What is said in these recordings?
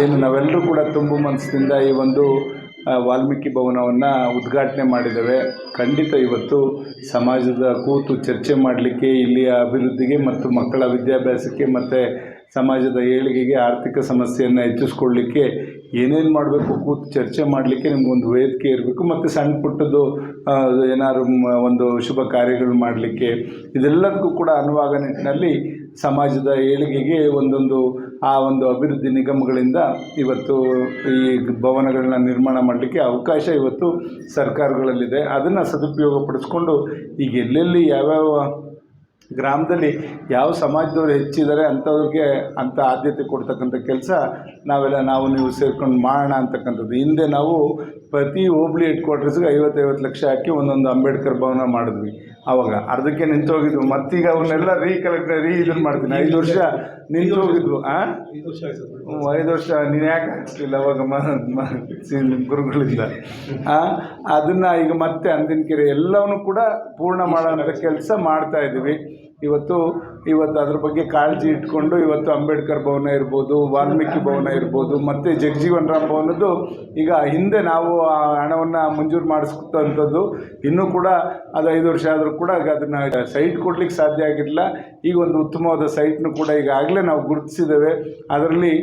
ಏನು ನಾವೆಲ್ಲರೂ ಕೂಡ ತುಂಬು ಮನಸ್ಸಿನಿಂದ ಈ ಒಂದು ವಾಲ್ಮೀಕಿ ಭವನವನ್ನು ಉದ್ಘಾಟನೆ ಮಾಡಿದ್ದೇವೆ. ಖಂಡಿತ ಇವತ್ತು ಸಮಾಜದ ಕೂತು ಚರ್ಚೆ ಮಾಡಲಿಕ್ಕೆ, ಇಲ್ಲಿಯ ಅಭಿವೃದ್ಧಿಗೆ ಮತ್ತು ಮಕ್ಕಳ ವಿದ್ಯಾಭ್ಯಾಸಕ್ಕೆ ಮತ್ತು ಸಮಾಜದ ಏಳಿಗೆಗೆ ಆರ್ಥಿಕ ಸಮಸ್ಯೆಯನ್ನು ಹೆಚ್ಚಿಸ್ಕೊಳ್ಳಿಕ್ಕೆ ಏನೇನು ಮಾಡಬೇಕು, ಕೂತು ಚರ್ಚೆ ಮಾಡಲಿಕ್ಕೆ ನಿಮಗೊಂದು ವೇದಿಕೆ ಇರಬೇಕು ಮತ್ತು ಸಣ್ಣ ಪುಟ್ಟದ್ದು ಏನಾದ್ರು ಒಂದು ಶುಭ ಕಾರ್ಯಗಳು ಮಾಡಲಿಕ್ಕೆ, ಇದೆಲ್ಲದಕ್ಕೂ ಕೂಡ ಅನುವಾಗ ನಿಟ್ಟಿನಲ್ಲಿ ಸಮಾಜದ ಏಳಿಗೆಗೆ ಒಂದೊಂದು, ಆ ಒಂದು ಅಭಿವೃದ್ಧಿ ನಿಗಮಗಳಿಂದ ಇವತ್ತು ಈ ಭವನಗಳನ್ನ ನಿರ್ಮಾಣ ಮಾಡಲಿಕ್ಕೆ ಅವಕಾಶ ಇವತ್ತು ಸರ್ಕಾರಗಳಲ್ಲಿದೆ. ಅದನ್ನು ಸದುಪಯೋಗ ಪಡಿಸ್ಕೊಂಡು ಈಗ ಎಲ್ಲೆಲ್ಲಿ ಯಾವ್ಯಾವ ಗ್ರಾಮದಲ್ಲಿ ಯಾವ ಸಮಾಜದವ್ರು ಹೆಚ್ಚಿದ್ದಾರೆ ಅಂಥವ್ರಿಗೆ ಅಂಥ ಆದ್ಯತೆ ಕೊಡ್ತಕ್ಕಂಥ ಕೆಲಸ ನಾವೆಲ್ಲ ನಾವು ನೀವು ಸೇರ್ಕೊಂಡು ಮಾಡೋಣ ಅಂತಕ್ಕಂಥದ್ದು. ಹಿಂದೆ ನಾವು ಪ್ರತಿ ಹೋಬ್ಳಿ ಹೆಡ್ ಕ್ವಾರ್ಟರ್ಸ್ಗೆ ಐವತ್ತೈವತ್ತು ಲಕ್ಷ ಹಾಕಿ ಒಂದೊಂದು ಅಂಬೇಡ್ಕರ್ ಭವನ ಮಾಡಿದ್ವಿ. ಆವಾಗ ಅರ್ಧಕ್ಕೆ ನಿಂತೋಗಿದ್ವು. ಮತ್ತೀಗ ಅವನ್ನೆಲ್ಲ ರೀ ರೀಕಲೆಕ್ಟ್ ರೀ ಇದನ್ನು ಮಾಡ್ತೀನಿ. ಐದು ವರ್ಷ ನಿಂತು ಹೋಗಿದ್ವು ಆ ಐದು ವರ್ಷ. ನೀನು ಯಾಕೆ ಹಾಕ್ಸ್ಲಿಲ್ಲ ಅವಾಗ ಗುರುಗಳಿಂದ? ಅದನ್ನು ಈಗ ಮತ್ತೆ ಅಂದಿನ ಕೆರೆ ಎಲ್ಲವನ್ನೂ ಕೂಡ ಪೂರ್ಣ ಮಾಡೋಣ ಕೆಲಸ ಮಾಡ್ತಾ ಇದ್ದೀವಿ. ಇವತ್ತು ಇವತ್ತು ಅದ್ರ ಬಗ್ಗೆ ಕಾಳಜಿ ಇಟ್ಕೊಂಡು ಇವತ್ತು ಅಂಬೇಡ್ಕರ್ ಭವನ ಇರ್ಬೋದು, ವಾಲ್ಮೀಕಿ ಭವನ ಇರ್ಬೋದು, ಮತ್ತು ಜಗಜೀವನ್ ರಾಮ್ ಭವನದ್ದು ಈಗ ಹಿಂದೆ ನಾವು ಆ ಹಣವನ್ನು ಮಂಜೂರು ಮಾಡಿಸ್ಕೊಂಥದ್ದು ಇನ್ನೂ ಕೂಡ ಅದು ಐದು ವರ್ಷ ಆದರೂ ಕೂಡ ಅದನ್ನು ಸೈಟ್ ಕೊಡ್ಲಿಕ್ಕೆ ಸಾಧ್ಯ ಆಗಿರಲಿಲ್ಲ ಈಗ ಒಂದು ಉತ್ತಮವಾದ ಸೈಟ್ನು ಕೂಡ ಈಗಾಗಲೇ ನಾವು ಗುರುತಿಸಿದ್ದೇವೆ. ಅದರಲ್ಲಿ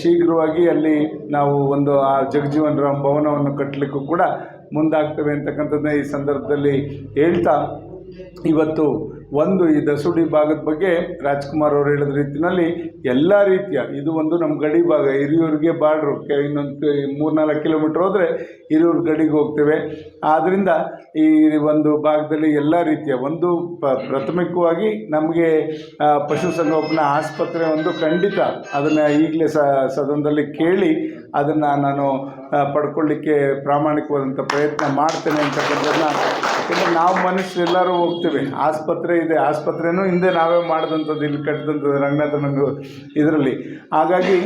ಶೀಘ್ರವಾಗಿ ಅಲ್ಲಿ ನಾವು ಒಂದು ಆ ಜಗಜೀವನ್ ರಾಮ್ ಭವನವನ್ನು ಕಟ್ಟಲಿಕ್ಕೂ ಕೂಡ ಮುಂದಾಗ್ತವೆ ಅಂತಕ್ಕಂಥದ್ದನ್ನ ಈ ಸಂದರ್ಭದಲ್ಲಿ ಹೇಳ್ತಾ ಇವತ್ತು ಒಂದು ಈ ದಸುಡಿ ಭಾಗದ ಬಗ್ಗೆ ರಾಜ್ಕುಮಾರ್ ಅವರು ಹೇಳಿದ ರೀತಿಯಲ್ಲಿ ಎಲ್ಲ ರೀತಿಯ, ಇದು ಒಂದು ನಮ್ಮ ಗಡಿ ಭಾಗ, ಹಿರಿಯೂರಿಗೆ ಬಾರ್ಡ್ರು, ಕೆ, ಇನ್ನೊಂದು ಮೂರ್ನಾಲ್ಕು ಕಿಲೋಮೀಟ್ರ್ ಹೋದರೆ ಹಿರಿಯೂರು ಗಡಿಗೆ ಹೋಗ್ತೇವೆ. ಆದ್ದರಿಂದ ಈ ಒಂದು ಭಾಗದಲ್ಲಿ ಎಲ್ಲ ರೀತಿಯ, ಒಂದು ಪ್ರಾಥಮಿಕವಾಗಿ ನಮಗೆ ಪಶುಸಂಗೋಪನಾ ಆಸ್ಪತ್ರೆ ಒಂದು ಖಂಡಿತ ಅದನ್ನು ಈಗಲೇ ಸದನದಲ್ಲಿ ಕೇಳಿ ಅದನ್ನು ನಾನು ಪಡ್ಕೊಳ್ಳಿಕ್ಕೆ ಪ್ರಾಮಾಣಿಕವಾದಂಥ ಪ್ರಯತ್ನ ಮಾಡ್ತೇನೆ ಅಂತಕ್ಕಂಥದ್ದನ್ನ ಯಾಕೆಂದರೆ ನಾವು ಮನುಷ್ಯರೆಲ್ಲರೂ ಹೋಗ್ತೀವಿ. ಆಸ್ಪತ್ರೆ ಇದೆ. ಆಸ್ಪತ್ರೆನೂ ಹಿಂದೆ ನಾವೇ ಮಾಡಿದಂಥದ್ದು, ಇಲ್ಲಿ ಕಟ್ಟಿದಂಥದ್ದು ರಂಗನಾಥನಂದು ಇದರಲ್ಲಿ. ಹಾಗಾಗಿ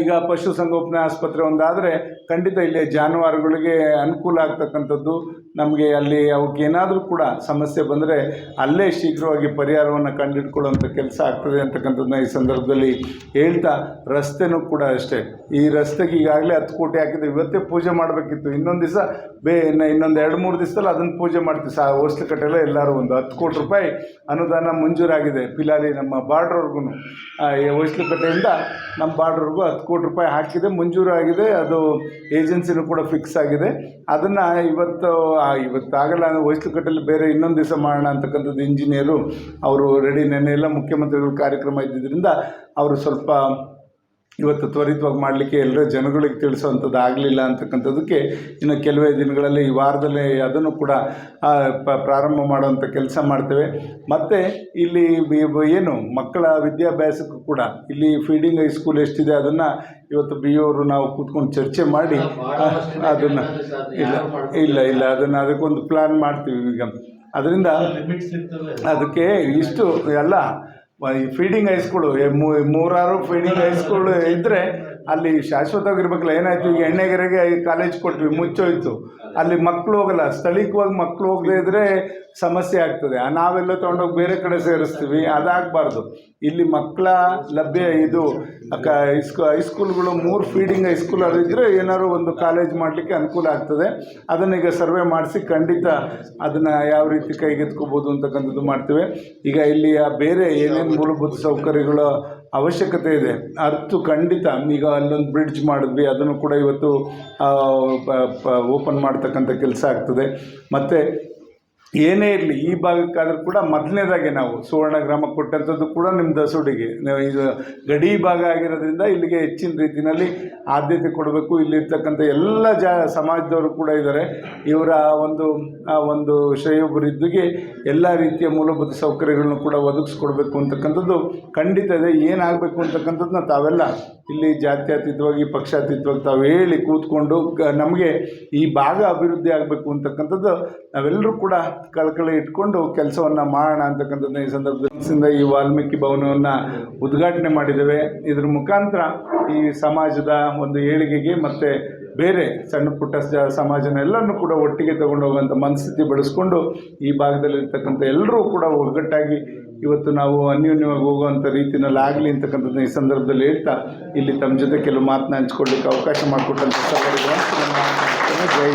ಈಗ ಪಶುಸಂಗೋಪನಾ ಆಸ್ಪತ್ರೆ ಒಂದಾದರೆ ಖಂಡಿತ ಇಲ್ಲಿ ಜಾನುವಾರುಗಳಿಗೆ ಅನುಕೂಲ ಆಗ್ತಕ್ಕಂಥದ್ದು. ನಮಗೆ ಅಲ್ಲಿ ಅವಕ್ಕೆ ಏನಾದರೂ ಕೂಡ ಸಮಸ್ಯೆ ಬಂದರೆ ಅಲ್ಲೇ ಶೀಘ್ರವಾಗಿ ಪರಿಹಾರವನ್ನು ಕಂಡುಹಿಡ್ಕೊಳ್ಳುವಂಥ ಕೆಲಸ ಆಗ್ತದೆ ಅಂತಕ್ಕಂಥದ್ದನ್ನ ಈ ಸಂದರ್ಭದಲ್ಲಿ ಹೇಳ್ತಾ, ರಸ್ತೆನೂ ಕೂಡ ಅಷ್ಟೇ. ಈ ರಸ್ತೆಗೆ ಈಗಾಗಲೇ ಹತ್ತು ಕೋಟಿ ಹಾಕಿದ್ದು ಇವತ್ತೇ ಪೂಜೆ ಮಾಡಬೇಕಿತ್ತು. ಇನ್ನೊಂದು ದಿವಸ ಬೇ, ಇನ್ನು ಇನ್ನೊಂದು ಎರಡು, ಮೂರು ದಿವಸದಲ್ಲಿ ಅದನ್ನು ಪೂಜೆ ಮಾಡ್ತೀವಿ. ಸಾ ಕಟ್ಟೆಲ್ಲ ಎಲ್ಲರೂ ಒಂದು ಹತ್ತು ಕೋಟಿ ರೂಪಾಯಿ ಅನುದಾನ ಮಂಜೂರಾಗಿದೆ. ಪಿಲಾಲಿ ನಮ್ಮ ಬಾರ್ಡ್ರ್ವರ್ಗು ಕಟ್ಟೆಯಿಂದ ನಮ್ಮ ಬಾರ್ಡ್ರ್ವರೆಗೂ ಹತ್ತು ಕೋಟಿ ರೂಪಾಯಿ ಹಾಕಿದೆ ಮಂಜೂರಾಗಿದೆ ಅದು ಏಜೆನ್ಸಿನೂ ಕೂಡ ಫಿಕ್ಸ್ ಆಗಿದೆ. ಅದನ್ನು ಇವತ್ತು ಇವತ್ತಾಗಲ್ಲ ಕಟ್ಟೆಯಲ್ಲಿ ಬೇರೆ ಇನ್ನೊಂದು ದಿವಸ ಮಾಡೋಣ ಅಂತಕ್ಕಂಥದ್ದು ಇಂಜಿನಿಯರು ಅವರು ರೆಡಿ ನೆನ್ನೆ ಎಲ್ಲ ಮುಖ್ಯಮಂತ್ರಿಗಳ ಕಾರ್ಯಕ್ರಮ ಇದ್ದಿದ್ದರಿಂದ ಅವರು ಸ್ವಲ್ಪ ಇವತ್ತು ತ್ವರಿತವಾಗಿ ಮಾಡಲಿಕ್ಕೆ ಎಲ್ಲರೂ ಜನಗಳಿಗೆ ತಿಳಿಸುವಂಥದ್ದು ಆಗಲಿಲ್ಲ ಅಂತಕ್ಕಂಥದ್ದಕ್ಕೆ ಇನ್ನು ಕೆಲವೇ ದಿನಗಳಲ್ಲಿ ಈ ವಾರದಲ್ಲೇ ಅದನ್ನು ಕೂಡ ಪ್ರಾರಂಭ ಮಾಡುವಂಥ ಕೆಲಸ ಮಾಡ್ತೇವೆ. ಮತ್ತು ಇಲ್ಲಿ ಏನು ಮಕ್ಕಳ ವಿದ್ಯಾಭ್ಯಾಸಕ್ಕೂ ಕೂಡ ಇಲ್ಲಿ ಫೀಡಿಂಗ್ ಹೈಸ್ಕೂಲ್ ಎಷ್ಟಿದೆ ಅದನ್ನು ಇವತ್ತು ಬಿ ಅವರು ನಾವು ಕೂತ್ಕೊಂಡು ಚರ್ಚೆ ಮಾಡಿ ಅದನ್ನು ಇಲ್ಲ ಇಲ್ಲ ಇಲ್ಲ ಅದನ್ನು ಅದಕ್ಕೊಂದು ಪ್ಲ್ಯಾನ್ ಮಾಡ್ತೀವಿ ಈಗ. ಅದರಿಂದ ಅದಕ್ಕೆ ಇಷ್ಟು ಎಲ್ಲ ಈ ಫೀಡಿಂಗ್ ಐಸ್ಗಳು ಮೂರಾರು ಫೀಡಿಂಗ್ ಐಸ್ಗಳು ಇದ್ದರೆ ಅಲ್ಲಿ ಶಾಶ್ವತವಾಗಿರ್ಬೇಕಲ್ಲ. ಏನಾಯ್ತು? ಈಗ ಎಣ್ಣೆಗೆರೆಗೆ ಕಾಲೇಜ್ ಕೊಟ್ವಿ, ಮುಚ್ಚೋಯ್ತು. ಅಲ್ಲಿ ಮಕ್ಕಳು ಹೋಗಲ್ಲ. ಸ್ಥಳೀಯವಾಗಿ ಮಕ್ಕಳು ಹೋಗದೇ ಇದ್ದರೆ ಸಮಸ್ಯೆ ಆಗ್ತದೆ. ನಾವೆಲ್ಲ ತೊಗೊಂಡೋಗಿ ಬೇರೆ ಕಡೆ ಸೇರಿಸ್ತೀವಿ, ಅದಾಗಬಾರ್ದು. ಇಲ್ಲಿ ಮಕ್ಕಳ ಲಭ್ಯ ಇದು. ಹೈಸ್ಕೂಲ್ಗಳು ಮೂರು ಫೀಡಿಂಗ್ ಹೈಸ್ಕೂಲ್ ಅದು ಇದ್ದರೆ ಏನಾದ್ರು ಒಂದು ಕಾಲೇಜ್ ಮಾಡಲಿಕ್ಕೆ ಅನುಕೂಲ ಆಗ್ತದೆ. ಅದನ್ನು ಈಗ ಸರ್ವೆ ಮಾಡಿಸಿ ಖಂಡಿತ ಅದನ್ನು ಯಾವ ರೀತಿ ಕೈಗೆತ್ಕೋಬೋದು ಅಂತಕ್ಕಂಥದ್ದು ಮಾಡ್ತೇವೆ. ಈಗ ಇಲ್ಲಿಯ ಬೇರೆ ಏನೇನು ಮೂಲಭೂತ ಸೌಕರ್ಯಗಳ ಅವಶ್ಯಕತೆ ಇದೆ. ಅರ್ತು ಖಂಡಿತ, ಈಗ ಅಲ್ಲೊಂದು ಬ್ರಿಡ್ಜ್ ಮಾಡಿದ್ವಿ, ಅದನ್ನು ಕೂಡ ಇವತ್ತು ಓಪನ್ ಮಾಡ್ತಕ್ಕಂಥ ಕೆಲಸ ಆಗ್ತದೆ. ಮತ್ತು ಏನೇ ಇರಲಿ, ಈ ಭಾಗಕ್ಕಾದರೂ ಕೂಡ ಮೊದಲನೇದಾಗಿ ನಾವು ಸುವರ್ಣ ಗ್ರಾಮಕ್ಕೆ ಕೊಟ್ಟಂಥದ್ದು ಕೂಡ ನಿಮ್ಮ ದಸೋಡಿಗೆ. ಇದು ಗಡಿ ಭಾಗ ಆಗಿರೋದ್ರಿಂದ ಇಲ್ಲಿಗೆ ಹೆಚ್ಚಿನ ರೀತಿಯಲ್ಲಿ ಆದ್ಯತೆ ಕೊಡಬೇಕು. ಇಲ್ಲಿರ್ತಕ್ಕಂಥ ಎಲ್ಲ ಜಾ, ಸಮಾಜದವರು ಕೂಡ ಇದ್ದಾರೆ. ಇವರ ಒಂದು ಒಂದು ಶ್ರೇಯೋಭಿವೃದ್ಧಿಗೆ ಎಲ್ಲ ರೀತಿಯ ಮೂಲಭೂತ ಸೌಕರ್ಯಗಳನ್ನು ಕೂಡ ಒದಗಿಸ್ಕೊಡ್ಬೇಕು ಅಂತಕ್ಕಂಥದ್ದು ಖಂಡಿತ ಇದೆ. ಏನಾಗಬೇಕು ಅಂತಕ್ಕಂಥದ್ದನ್ನ ತಾವೆಲ್ಲ ಇಲ್ಲಿ ಜಾತ್ಯತೀತವಾಗಿ, ಪಕ್ಷಾತೀತವಾಗಿ ತಾವು ಹೇಳಿ ಕೂತ್ಕೊಂಡು ನಮಗೆ ಈ ಭಾಗ ಅಭಿವೃದ್ಧಿ ಆಗಬೇಕು ಅಂತಕ್ಕಂಥದ್ದು ನಾವೆಲ್ಲರೂ ಕೂಡ ಕಳಕಳಿ ಇಟ್ಕೊಂಡು ಕೆಲಸವನ್ನು ಮಾಡೋಣ ಅಂತಕ್ಕಂಥದ್ದನ್ನ ಈ ಸಂದರ್ಭದಿಂದ ಈ ವಾಲ್ಮೀಕಿ ಭವನವನ್ನು ಉದ್ಘಾಟನೆ ಮಾಡಿದ್ದೇವೆ ಇದ್ರ ಮುಖಾಂತರ ಈ ಸಮಾಜದ ಒಂದು ಏಳಿಗೆಗೆ ಮತ್ತು ಬೇರೆ ಸಣ್ಣ ಪುಟ್ಟ ಸಮಾಜನ ಎಲ್ಲರನ್ನೂ ಕೂಡ ಒಟ್ಟಿಗೆ ತಗೊಂಡು ಹೋಗುವಂಥ ಮನಸ್ಥಿತಿ ಬೆಳೆಸ್ಕೊಂಡು ಈ ಭಾಗದಲ್ಲಿರ್ತಕ್ಕಂಥ ಎಲ್ಲರೂ ಕೂಡ ಒಗ್ಗಟ್ಟಾಗಿ ಇವತ್ತು ನಾವು ಅನ್ಯೋನ್ಯವಾಗಿ ಹೋಗುವಂಥ ರೀತಿಯಲ್ಲಿ ಆಗಲಿ ಅಂತಕ್ಕಂಥದ್ದು ಈ ಸಂದರ್ಭದಲ್ಲಿ ಹೇಳ್ತಾ ಇಲ್ಲಿ ತಮ್ಮ ಜೊತೆ ಕೆಲವು ಮಾತನ್ನ ಹಂಚ್ಕೊಳ್ಳಿಕ್ಕೆ ಅವಕಾಶ ಮಾಡಿಕೊಟ್ಟಂಥ ಜೈ.